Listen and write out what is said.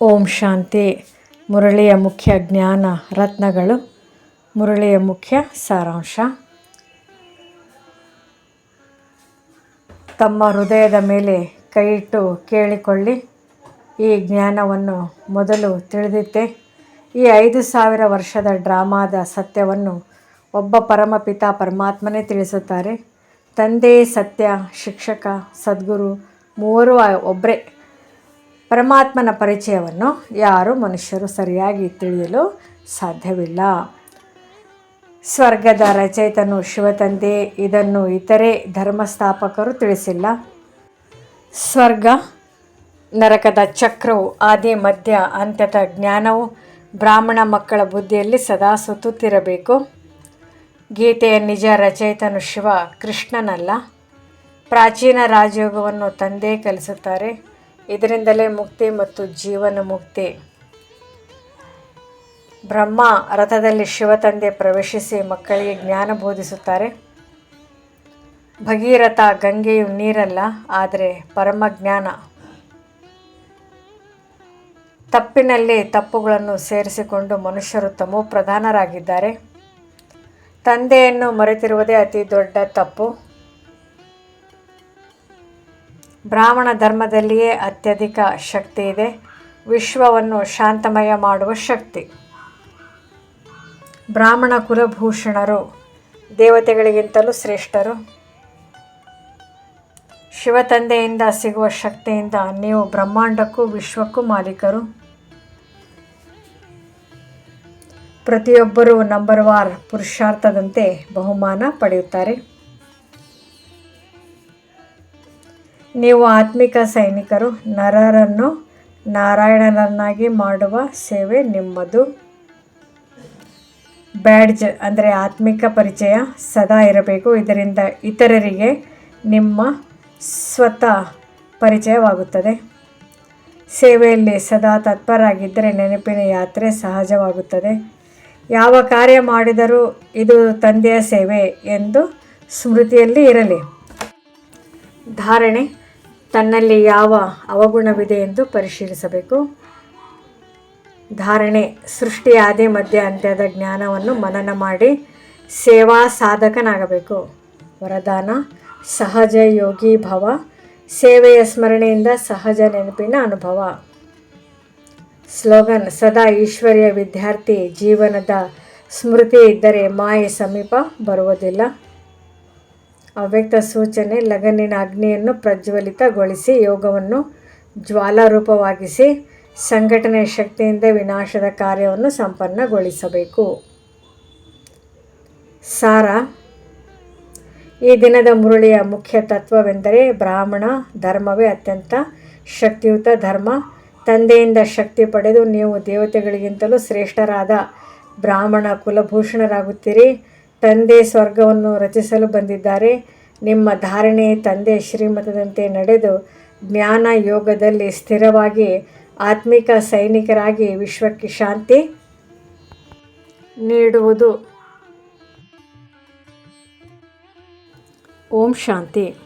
ಓಂ ಶಾಂತಿ. ಮುರಳಿಯ ಮುಖ್ಯ ಜ್ಞಾನ ರತ್ನಗಳು. ಮುರಳಿಯ ಮುಖ್ಯ ಸಾರಾಂಶ. ತಮ್ಮ ಹೃದಯದ ಮೇಲೆ ಕೈಯಿಟ್ಟು ಕೇಳಿಕೊಳ್ಳಿ. ಈ ಜ್ಞಾನವನ್ನು ಮೊದಲು ತಿಳಿದಿತ್ತೆ ಈ ಐದು ಸಾವಿರ ವರ್ಷದ ಡ್ರಾಮಾದ ಸತ್ಯವನ್ನು ಒಬ್ಬ ಪರಮಪಿತ ಪರಮಾತ್ಮನೇ ತಿಳಿಸುತ್ತಾರೆ. ತಂದೆ ಸತ್ಯ, ಶಿಕ್ಷಕ, ಸದ್ಗುರು ಮೂವರು ಒಬ್ಬರೇ ಪರಮಾತ್ಮನ ಪರಿಚಯವನ್ನು ಯಾರು ಮನುಷ್ಯರು ಸರಿಯಾಗಿ ತಿಳಿಯಲು ಸಾಧ್ಯವಿಲ್ಲ. ಸ್ವರ್ಗದ ರಚಯಿತನು ಶಿವತಂದೆ ಇದನ್ನು ಇತರೆ ಧರ್ಮಸ್ಥಾಪಕರು ತಿಳಿಸಿಲ್ಲ. ಸ್ವರ್ಗ, ನರಕದ ಚಕ್ರವು ಆದಿ, ಮಧ್ಯ ಅಂತ್ಯದ ಜ್ಞಾನವು ಬ್ರಾಹ್ಮಣ ಮಕ್ಕಳ ಬುದ್ಧಿಯಲ್ಲಿ ಸದಾ ಸುತ್ತುತ್ತಿರಬೇಕು. ಗೀತೆಯ ನಿಜ ರಚಯಿತನು ಶಿವ ಕೃಷ್ಣನಲ್ಲ. ಪ್ರಾಚೀನ ರಾಜಯೋಗವನ್ನು ತಂದೆ ಕಲಿಸುತ್ತಾರೆ. ಇದರಿಂದಲೇ ಮುಕ್ತಿ ಮತ್ತು ಜೀವನ ಮುಕ್ತಿ. ಬ್ರಹ್ಮ ರಥದಲ್ಲಿ ಶಿವ ತಂದೆ ಪ್ರವೇಶಿಸಿ ಮಕ್ಕಳಿಗೆ ಜ್ಞಾನ ಬೋಧಿಸುತ್ತಾರೆ. ಭಗೀರಥ ಗಂಗೆಯು ನೀರಲ್ಲ, ಆದರೆ ಪರಮ ಜ್ಞಾನ. ತಪ್ಪಿನಲ್ಲಿ ತಪ್ಪುಗಳನ್ನು ಸೇರಿಸಿಕೊಂಡು ಮನುಷ್ಯರು ತಮೋ ಪ್ರಧಾನರಾಗಿದ್ದಾರೆ. ತಂದೆಯನ್ನು ಮರೆತಿರುವುದೇ ಅತಿ ದೊಡ್ಡ ತಪ್ಪು. ಬ್ರಾಹ್ಮಣ ಧರ್ಮದಲ್ಲಿಯೇ ಅತ್ಯಧಿಕ ಶಕ್ತಿ ಇದೆ. ವಿಶ್ವವನ್ನು ಶಾಂತಮಯ ಮಾಡುವ ಶಕ್ತಿ. ಬ್ರಾಹ್ಮಣ ಕುಲಭೂಷಣರು, ದೇವತೆಗಳಿಗಿಂತಲೂ ಶ್ರೇಷ್ಠರು. ಶಿವ ತಂದೆಯಿಂದ ಸಿಗುವ ಶಕ್ತಿಯಿಂದ ನೀವು ಬ್ರಹ್ಮಾಂಡಕ್ಕೂ ವಿಶ್ವಕ್ಕೂ ಮಾಲೀಕರು. ಪ್ರತಿಯೊಬ್ಬರೂ ನಂಬರ್ ವಾರ್ ಪುರುಷಾರ್ಥದಂತೆ ಬಹುಮಾನ ಪಡೆಯುತ್ತಾರೆ. ನೀವು ಆತ್ಮಿಕ ಸೈನಿಕರು, ನರರನ್ನು ನಾರಾಯಣರನ್ನಾಗಿ ಮಾಡುವ ಸೇವೆ ನಿಮ್ಮದು. ಬ್ಯಾಡ್ಜ್ ಅಂದರೆ ಆತ್ಮಿಕ ಪರಿಚಯ ಸದಾ ಇರಬೇಕು. ಇದರಿಂದ ಇತರರಿಗೆ ನಿಮ್ಮ ಸ್ವತಃ ಪರಿಚಯವಾಗುತ್ತದೆ. ಸೇವೆಯಲ್ಲಿ ಸದಾ ತತ್ಪರಾಗಿದ್ದರೆ ನೆನಪಿನ ಯಾತ್ರೆ ಸಹಜವಾಗುತ್ತದೆ. ಯಾವ ಕಾರ್ಯ ಮಾಡಿದರೂ ಇದು ತಂದೆಯ ಸೇವೆ ಎಂದು ಸ್ಮೃತಿಯಲ್ಲಿ ಇರಲಿ. ಧಾರಣೆ ತನ್ನಲ್ಲಿ ಯಾವ ಅವಗುಣವಿದೆ ಎಂದು ಪರಿಶೀಲಿಸಬೇಕು. ಧಾರಣೆ, ಸೃಷ್ಟಿಯಾದಿ ಮಧ್ಯ ಅಂತ್ಯದ ಜ್ಞಾನವನ್ನು ಮನನ ಮಾಡಿ ಸೇವಾ ಸಾಧಕನಾಗಬೇಕು. ವರದಾನ, ಸಹಜ ಯೋಗಿ ಭವ, ಸೇವೆಯ ಸ್ಮರಣೆಯಿಂದ ಸಹಜ ನೆನಪಿನ ಅನುಭವ. ಸ್ಲೋಗನ್, ಸದಾ ಈಶ್ವರ್ಯ ವಿದ್ಯಾರ್ಥಿ, ಜೀವನದ ಸ್ಮೃತಿ ಇದ್ದರೆ ಮಾಯೆ ಸಮೀಪ ಬರುವುದಿಲ್ಲ. ಅವ್ಯಕ್ತ ಸೂಚನೆ, ಲಗನಿನ ಅಗ್ನಿಯನ್ನು ಪ್ರಜ್ವಲಿತಗೊಳಿಸಿ, ಯೋಗವನ್ನು ಜ್ವಾಲಾರೂಪವಾಗಿಸಿ, ಸಂಘಟನೆಯ ಶಕ್ತಿಯಿಂದ ವಿನಾಶದ ಕಾರ್ಯವನ್ನು ಸಂಪನ್ನಗೊಳಿಸಬೇಕು. ಸಾರ, ಈ ದಿನದ ಮುರುಳಿಯ ಮುಖ್ಯ ತತ್ವವೆಂದರೆ ಬ್ರಾಹ್ಮಣ ಧರ್ಮವೇ ಅತ್ಯಂತ ಶಕ್ತಿಯುತ ಧರ್ಮ. ತಂದೆಯಿಂದ ಶಕ್ತಿ ಪಡೆದು ನೀವು ದೇವತೆಗಳಿಗಿಂತಲೂ ಶ್ರೇಷ್ಠರಾದ ಬ್ರಾಹ್ಮಣ ಕುಲಭೂಷಣರಾಗುತ್ತೀರಿ. ತಂದೆ ಸ್ವರ್ಗವನ್ನು ರಚಿಸಲು ಬಂದಿದ್ದಾರೆ. ನಿಮ್ಮ ಧಾರಣೆ ತಂದೆ ಶ್ರೀಮತದಂತೆ ನಡೆದು ಜ್ಞಾನ ಯೋಗದಲ್ಲಿ ಸ್ಥಿರವಾಗಿ ಆತ್ಮಿಕ ಸೈನಿಕರಾಗಿ ವಿಶ್ವಕ್ಕೆ ಶಾಂತಿ ನೀಡುವುದು. ಓಂ ಶಾಂತಿ.